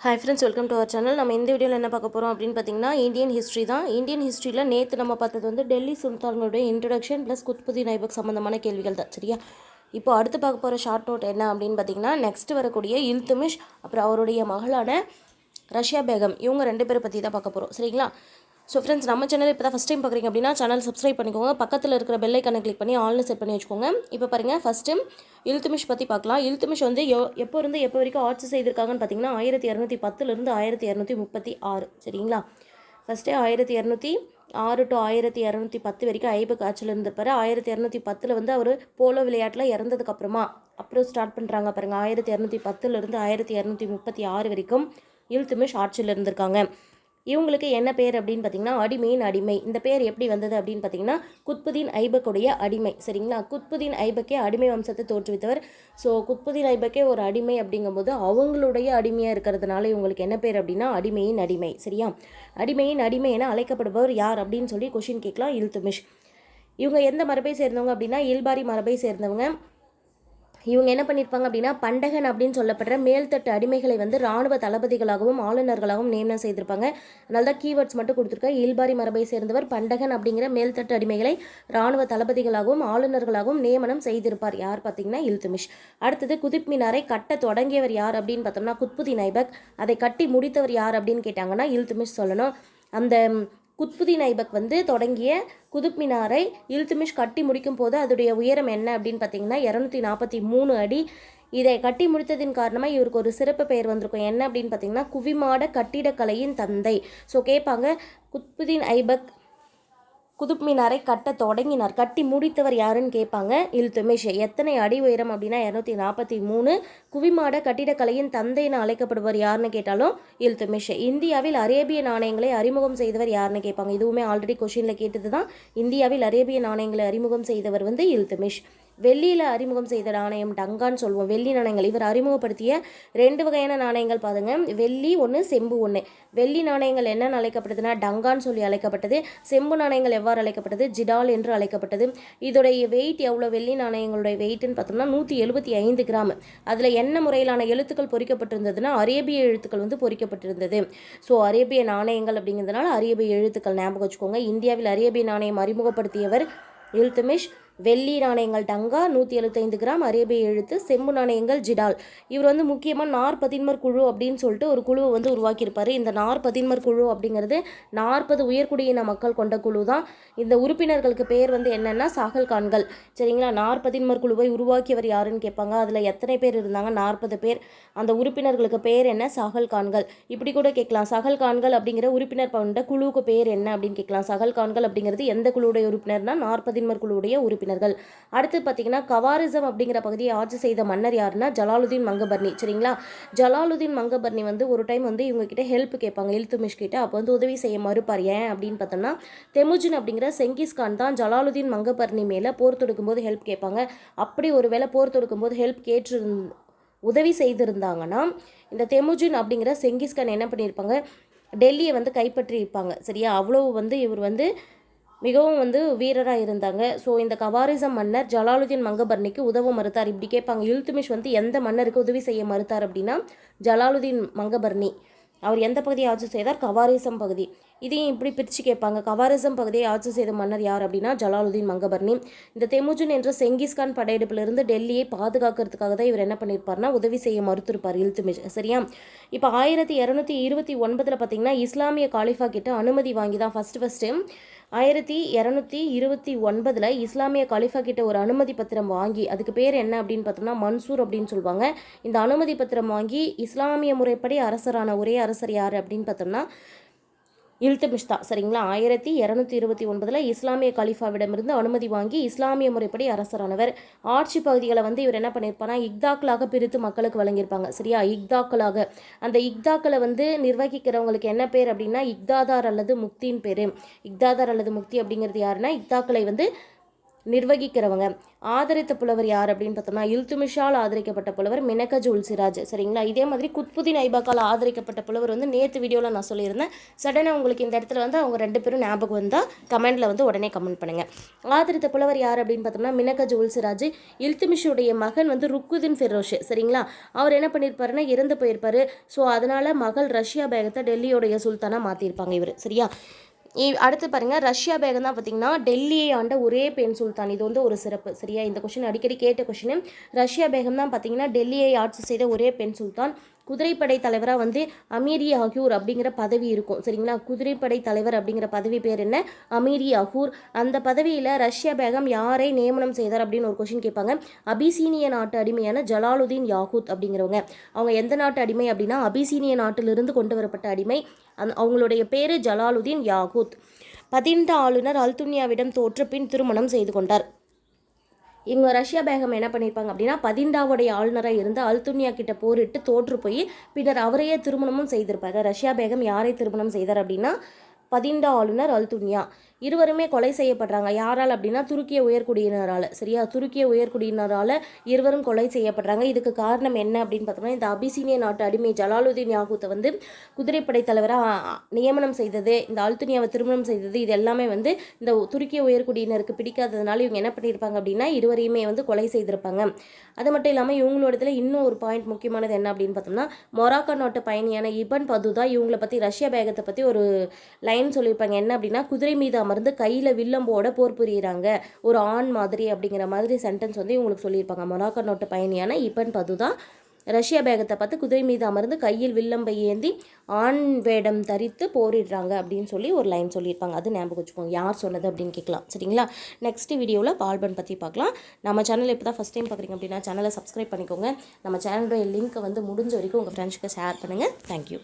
Hi friends welcome to our channel நம்ம இந்த வீடியோவில் என்ன பார்க்க போகிறோம் அப்படின்னு பார்த்தீங்கன்னா இந்தியன் ஹிஸ்ட்ரி தான். இந்தியன் ஹிஸ்ட்ரியில் நேற்று நம்ம பார்த்தது வந்து டெல்லி சுல்தான்களுடைய இன்ட்ரடக்ஷன் ப்ளஸ் குத்புதீன் ஐபக் சம்மந்தமான கேள்விகள் தான். சரியா? இப்போ அடுத்து பார்க்க போகிற ஷார்ட் நோட் என்ன அப்படின்னு பார்த்தீங்கன்னா நெக்ஸ்ட் வரக்கூடிய இல்துமிஷ் அப்புறம் அவருடைய மகளான ரஷ்யா பேகம் இவங்க ரெண்டு பேரை பற்றி தான் பார்க்க போகிறோம் சரிங்களா? ஸோ ஃப்ரெண்ட்ஸ் நம்ம சேனல் இப்போ தான் ஃபஸ்ட் டைம் பார்க்குறீங்க அப்படின்னா சேனல் சப்ஸ்கிரைப் பண்ணிக்கோங்க. பக்கத்தில் இருக்கிற பெல் ஐக்கனை கிளிக் பண்ணி ஆல்னு செட் பண்ணி வச்சுக்கோங்க. இப்போ பாருங்கள் ஃபஸ்ட்டு இழுத்துமிஷ் பற்றி பார்க்கலாம். இழுத்துமிஷ் வந்து எ எப்போ இருந்து எப்போ வரைக்கும் ஆட்சி செய்திருக்காங்கன்னு பார்த்தீங்கன்னா ஆயிரத்தி இரநூத்தி பத்துலேருந்து ஆயிரத்தி இரநூத்தி முப்பத்தி ஆறு சரிங்களா? ஃபஸ்ட்டே ஆயிரத்தி இரநூத்தி ஆறு டு ஆயிரத்தி இரநூத்தி பத்து வரைக்கும் ஐபக் ஆட்சியில் இருந்திருப்பாரு ஆயிரத்தி இரநூத்தி பத்தில் வந்து அவர் போலோ விளையாட்டில் இறந்ததுக்கப்புறமா அப்புறம் ஸ்டார்ட் பண்ணுறாங்க பாருங்கள் ஆயிரத்தி இரநூத்தி பத்துலேருந்து ஆயிரத்தி இரநூத்தி முப்பத்தி ஆறு வரைக்கும் இல்துமிஷ் ஆட்சியில் இருந்திருக்காங்க. இவங்களுக்கு என்ன பேர் அப்படின்னு பார்த்தீங்கன்னா அடிமையின் அடிமை இந்த பேர் எப்படி வந்தது அப்படின்னு பார்த்தீங்கன்னா குத்புதீன் ஐபக்குடைய அடிமை. சரிங்களா? குத்புதீன் ஐபக்கே அடிமை வம்சத்தை தோற்றுவித்தவர். ஸோ குத்புதீன் ஐபக்கே ஒரு அடிமை அப்படிங்கும்போது அவங்களுடைய அடிமையாக இருக்கிறதுனால இவங்களுக்கு என்ன பேர் அப்படின்னா அடிமையின் அடிமை சரியா? அடிமையின் அடிமை என அழைக்கப்படுபவர் யார் அப்படின்னு சொல்லி கொஷின் கேட்கலாம். இல்துமிஷ். இவங்க எந்த மரபை சேர்ந்தவங்க அப்படின்னா இல்பாரி மரபை சேர்ந்தவங்க. இவங்க என்ன பண்ணியிருப்பாங்க அப்படின்னா பண்டகன் அப்படின்னு சொல்லப்படுற மேல்தட்டு அடிமைகளை வந்து ராணுவ தளபதிகளாகவும் ஆளுநர்களாகவும் நியமனம் செய்திருப்பாங்க. அதனால தான் கீவேர்ட்ஸ் மட்டும் கொடுத்துருக்கேன். இல்பாரி மரபை சேர்ந்தவர் பண்டகன் அப்படிங்கிற மேல்தட்டு அடிமைகளை ராணுவ தளபதிகளாகவும் ஆளுநர்களாகவும் நியமனம் செய்திருப்பார். யார் பார்த்தீங்கன்னா இல்துமிஷ். அடுத்தது குதிப் மினாரை கட்ட தொடங்கியவர் யார் அப்படின்னு பார்த்தோம்னா குத்புதி நைபக். அதை கட்டி முடித்தவர் யார் அப்படின்னு கேட்டாங்கன்னா இல்துமிஷ் சொல்லணும். அந்த குத்புதீன் ஐபக் வந்து தொடங்கிய குதுப் மினாரை இல்துமிஷ் கட்டி முடிக்கும் போது அதோடைய உயரம் என்ன அப்படின்னு பார்த்தீங்கன்னா இரநூத்தி நாற்பத்தி மூணு அடி. இதை கட்டி முடித்ததின் காரணமாக இவருக்கு ஒரு சிறப்பு பெயர் வந்திருக்கும். என்ன அப்படின்னு பார்த்தீங்கன்னா குவிமாட கட்டிடக்கலையின் தந்தை. ஸோ கேட்பாங்க குத்புதீன் ஐபக் குதுப் மினாரை கட்ட தொடங்கினார். கட்டி முடித்தவர் யாருன்னு கேட்பாங்க. இல்துமிஷே எத்தனை அடி உயரம் அப்படின்னா இரநூத்தி நாற்பத்தி மூணு. குவிமாட கட்டிடக்கலையின் தந்தைன்னு அழைக்கப்படுவர் யாருன்னு கேட்டாலும் இல்துமிஷே இந்தியாவில் அரேபிய நாணயங்களை அறிமுகம் செய்தவர் யாருன்னு கேட்பாங்க. இதுவுமே ஆல்ரெடி கொஷினில் கேட்டது தான் இந்தியாவில் அரேபிய நாணயங்களை அறிமுகம் செய்தவர் வந்து இல்துமிஷ் வெள்ளியில் அறிமுகம் செய்த நாணயம் டங்கான்னு சொல்லுவோம். வெள்ளி நாணயங்கள். இவர் அறிமுகப்படுத்திய ரெண்டு வகையான நாணயங்கள் பாருங்க. வெள்ளி ஒன்று செம்பு ஒன்று வெள்ளி நாணயங்கள் என்னென்னு அழைக்கப்படுதுன்னா டங்கான்னு சொல்லி அழைக்கப்பட்டது. செம்பு நாணயங்கள் எவ்வாறு அழைக்கப்பட்டது? ஜிடால் என்று அழைக்கப்பட்டது. இதோடைய வெயிட் எவ்வளோ வெள்ளி நாணயங்களுடைய வெயிட்னு பார்த்தோம்னா நூற்றி எழுபத்தி ஐந்து கிராம். அதில் என்ன முறையிலான எழுத்துக்கள் பொறிக்கப்பட்டிருந்ததுன்னா அரேபிய எழுத்துக்கள் வந்து பொறிக்கப்பட்டிருந்தது. ஸோ அரேபிய நாணயங்கள் அப்படிங்கிறதுனால அரேபிய எழுத்துக்கள் ஞாபகம் வச்சுக்கோங்க. இந்தியாவில் அரேபிய நாணயம் அறிமுகப்படுத்தியவர் இல்துமிஷ். வெள்ளி நாணயங்கள் டங்கா நூற்றி எழுபத்தைந்து கிராம் அரேபிய எழுத்து செம்பு நாணயங்கள் ஜிடால். இவர் வந்து முக்கியமாக நாற்பதின்மர் குழு அப்படின்னு சொல்லிட்டு ஒரு குழுவை வந்து உருவாக்கியிருப்பார். இந்த நாற்பதின்மர் குழு அப்படிங்கிறது நாற்பது உயர்குடியின மக்கள் கொண்ட குழு தான். இந்த உறுப்பினர்களுக்கு பேர் வந்து என்னென்னா சாகல் கான்கள். சரிங்களா? நாற்பதின்மர் குழுவை உருவாக்கியவர் யாருன்னு கேட்பாங்க. அதில் எத்தனை பேர் இருந்தாங்க? நாற்பது பேர். அந்த உறுப்பினர்களுக்கு பேர் என்ன? சகல்கான்கள் இப்படி கூட கேட்கலாம். சகல் கான்கள் அப்படிங்கிற உறுப்பினர் கொண்ட குழுவுக்கு பேர் என்ன அப்படின்னு கேட்கலாம். சகல் கான்கள் அப்படிங்கிறது எந்த குழுவுடைய உறுப்பினர்னா நாற்பதின்மர் குழுவுடைய உறுப்பினர். உறுப்பினர்கள் அடுத்து பார்த்தீங்கன்னா கவாரிசம் அப்படிங்கிற பகுதியை ஆட்சி செய்த மன்னர் யாருன்னா ஜலாலுதீன் மங்கபர்னி சரிங்களா? ஜலாலுதீன் மங்கபர்னி வந்து ஒரு டைம் வந்து இவங்க கிட்ட ஹெல்ப் கேட்பாங்க இல்துமிஷ் கிட்ட. அப்போ வந்து உதவி செய்ய மறுப்பார். ஏன் அப்படின்னு பார்த்தோம்னா தெமுஜின் அப்படிங்கிற செங்கிஸ்கான் தான் ஜலாலுதீன் மங்கபர்னி மேலே போர் தொடுக்கும்போது ஹெல்ப் கேட்பாங்க. அப்படி ஒரு வேளை போர் தொடுக்கும்போது ஹெல்ப் கேட்டு உதவி செய்திருந்தாங்கன்னா இந்த தெமுஜின் அப்படிங்கிற செங்கிஸ்கான் என்ன பண்ணியிருப்பாங்க டெல்லியை வந்து கைப்பற்றி இருப்பாங்க சரியா? அவ்வளோ வந்து இவர் வந்து மிகவும் வந்து வீரராக இருந்தாங்க. ஸோ இந்த கவாரிசம் மன்னர் ஜலாலுதீன் மங்கபர்னிக்கு உதவ மறுத்தார். இப்படி கேட்பாங்க இல்துமிஷ் வந்து எந்த மன்னருக்கு உதவி செய்ய மறுத்தார் அப்படின்னா ஜலாலுதீன் மங்கபர்னி அவர் எந்த பகுதியை ஆட்சி செய்தார்? கவாரிசம் பகுதி. இதையும் இப்படி பிரித்து கேட்பாங்க கவாரிசம் பகுதியை ஆட்சி செய்த மன்னர் யார் அப்படின்னா ஜலாலுதீன் மங்கபர்னி இந்த தெமுஜுன் என்ற செங்கிஸ்கான் படையெடுப்பிலிருந்து டெல்லியை பாதுகாக்கிறதுக்காக தான் இவர் என்ன பண்ணியிருப்பார்னா உதவி செய்ய மறுத்திருப்பார் இல்துமிஷ். சரியா? இப்போ ஆயிரத்தி இரநூத்தி இருபத்தி ஒன்பதில் பார்த்தீங்கன்னா இஸ்லாமிய காலிஃபா கிட்ட அனுமதி வாங்கி தான் ஃபஸ்ட்டு ஃபஸ்ட்டு ஆயிரத்தி இரநூத்தி இருபத்தி ஒன்பதில் இஸ்லாமிய கலிஃபா கிட்ட ஒரு அனுமதி பத்திரம் வாங்கி அதுக்கு பேர் என்ன அப்படின்னு பார்த்தோம்னா மன்சூர் அப்படின்னு சொல்லுவாங்க. இந்த அனுமதி பத்திரம் வாங்கி இஸ்லாமிய முறைப்படி அரசரான ஒரே அரசர் யார் அப்படின்னு பார்த்தோம்னா இல்துமிஷ்தா தான் சரிங்களா? ஆயிரத்தி இரநூத்தி இருபத்தி ஒன்பதில் இஸ்லாமிய கலிஃபாவிடமிருந்து அனுமதி வாங்கி இஸ்லாமிய முறைப்படி அரசரானவர். ஆட்சி பகுதிகளை வந்து இவர் என்ன பண்ணியிருப்பார்னா இக்தாக்களாக பிரித்து மக்களுக்கு வழங்கியிருப்பாங்க. சரியா? இக்தாக்களாக. அந்த இக்தாக்களை வந்து நிர்வகிக்கிறவங்களுக்கு என்ன பேர் அப்படின்னா இக்தாதார் அல்லது முக்தின் பேர். இக்தாதார் அல்லது முக்தி அப்படிங்கிறது யாருன்னா இக்தாக்களை வந்து நிர்வகிக்கிறவங்க. ஆதரித்த புலவர் யார் அப்படின்னு பார்த்தோம்னா இல்துமிஷால் ஆதரிக்கப்பட்ட புலவர் மினகஜ் சிராஜ் சரிங்களா? இதே மாதிரி குத்புதீன் ஐபாக்கால் ஆதரிக்கப்பட்ட புலவர் வந்து நேற்று வீடியோவில் நான் சொல்லியிருந்தேன். சடனாக உங்களுக்கு இந்த இடத்துல வந்து அவங்க ரெண்டு பேரும் ஞாபகம் வந்தால் கமெண்டில் வந்து உடனே கமெண்ட் பண்ணுங்கள் ஆதரித்த புலவர் யார் அப்படின்னு பார்த்தோம்னா மினகஜ் சிராஜ் இல்துமிஷுடைய மகன் வந்து ருக்குதீன் ஃபெரோஷ் சரிங்களா? அவர் என்ன பண்ணியிருப்பாருன்னா இறந்து போயிருப்பாரு. ஸோ அதனால் மகள் ரஷ்யா பேகத்தை டெல்லியோடைய சுல்தானாக மாற்றிருப்பாங்க இவர். சரியா? அடுத்து பாருங்கள் ரஷ்யா பேகம் தான் பார்த்தீங்கன்னா டெல்லியை ஆண்ட ஒரே பெண் சுல்தான். இது வந்து ஒரு சிறப்பு. சரியா? இந்த கொஷின் அடிக்கடி கேட்ட கொஷின் ரஷ்யா பேகம் தான் பார்த்தீங்கன்னா டெல்லியை ஆட்சி செய்த ஒரே பெண் சுல்தான். குதிரைப்படை தலைவராக வந்து அமீரி அகூர் அப்படிங்கிற பதவி இருக்கும். சரிங்களா? குதிரைப்படை தலைவர் அப்படிங்கிற பதவி பேர் என்ன? அமீரி அகூர் அந்த பதவியில் ரஷ்யா பேகம் யாரை நியமனம் செய்தார் அப்படின்னு ஒரு கொஷின் கேட்பாங்க. அபிசீனிய நாட்டு அடிமையான ஜலாலுதீன் யாகூத் அப்படிங்கிறவங்க. அவங்க எந்த நாட்டு அடிமை அப்படின்னா அபிசீனிய நாட்டிலிருந்து கொண்டு வரப்பட்ட அடிமை. அந் அவங்களுடைய பேர் ஜலாலுதீன் யாகூத். பதினெட்டு ஆளுநர் அல்துன்யாவிடம் தோற்று பின் திருமணம் செய்து கொண்டார். இவங்க ரஷ்யா பேகம் என்ன பண்ணியிருப்பாங்க அப்படின்னா பதிண்டாவுடைய ஆளுநராக இருந்து அல்துன்யா கிட்ட போரிட்டு தோற்று போய் பின்னர் அவரையே திருமணமும் செய்திருப்பாங்க ரஷ்யா பேகம் யாரை திருமணம் செய்தார் அப்படின்னா பதிண்டா ஆளுநர் அல்துன்யா. இருவருமே கொலை செய்யப்படுறாங்க. யாரால் அப்படின்னா துருக்கிய உயர்குடியினரால். சரியா? துருக்கிய உயர்குடியினரால் இருவரும் கொலை செய்யப்படுறாங்க. இதுக்கு காரணம் என்ன அப்படின்னு பார்த்தோம்னா இந்த அபிசீனிய நாட்டு அடிமை ஜலாலுதீன் யாகூத்தை வந்து குதிரைப்படை தலைவராக நியமனம் செய்தது இந்த அல்துனியாவை திருமணம் செய்தது இது எல்லாமே வந்து இந்த துருக்கிய உயர்குடியினருக்கு பிடிக்காததுனால இவங்க என்ன பண்ணியிருப்பாங்க அப்படின்னா இருவரையுமே வந்து கொலை செய்திருப்பாங்க. அது மட்டும் இல்லாமல் இவங்களோட இடத்துல இன்னும் ஒரு பாயிண்ட் முக்கியமானது என்ன அப்படின்னு பார்த்தோம்னா மொராக்கோ நாட்டு பயணியான இபன் பதுதா இவங்களை பற்றி ரஷ்யா பேகத்தை பற்றி ஒரு லைன் சொல்லியிருப்பாங்க. என்ன அப்படின்னா குதிரை மீது அமர்ந்து கையில் வில்லம்போட போர் புரியிறாங்க. ஒரு ஆண் மாதிரி அப்படிங்கிற மாதிரி சென்டென்ஸ் வந்து இவங்களுக்கு சொல்லியிருப்பாங்க. மொராக்கோ நாட்டு பயணியான இபன் பதுதா ரஷ்யா பேகத்தை பார்த்து குதிரை மீது அமர்ந்து கையில் வில்லம்பை ஏந்தி ஆண் வேடம் தரித்து போரிடுறாங்க அப்படின்னு சொல்லி ஒரு லைன் சொல்லியிருப்பாங்க. அது ஞாபகம் வச்சுக்கோங்க. யார் சொன்னது அப்படின்னு கேட்கலாம். சரிங்களா? நெக்ஸ்ட் வீடியோவில் பால்பன் பற்றி பார்க்கலாம். நம்ம சேனல் இப்போ தான் ஃபஸ்ட் டைம் பார்க்குறீங்க அப்படின்னா சேனலை சப்ஸ்கிரைப் பண்ணிக்கோங்க. நம்ம சேனலுடைய லிங்க்கை வந்து முடிஞ்ச வரைக்கும் உங்கள் ஃப்ரெண்ட்ஸ்க்கு ஷேர் பண்ணுங்கள் தேங்க்யூ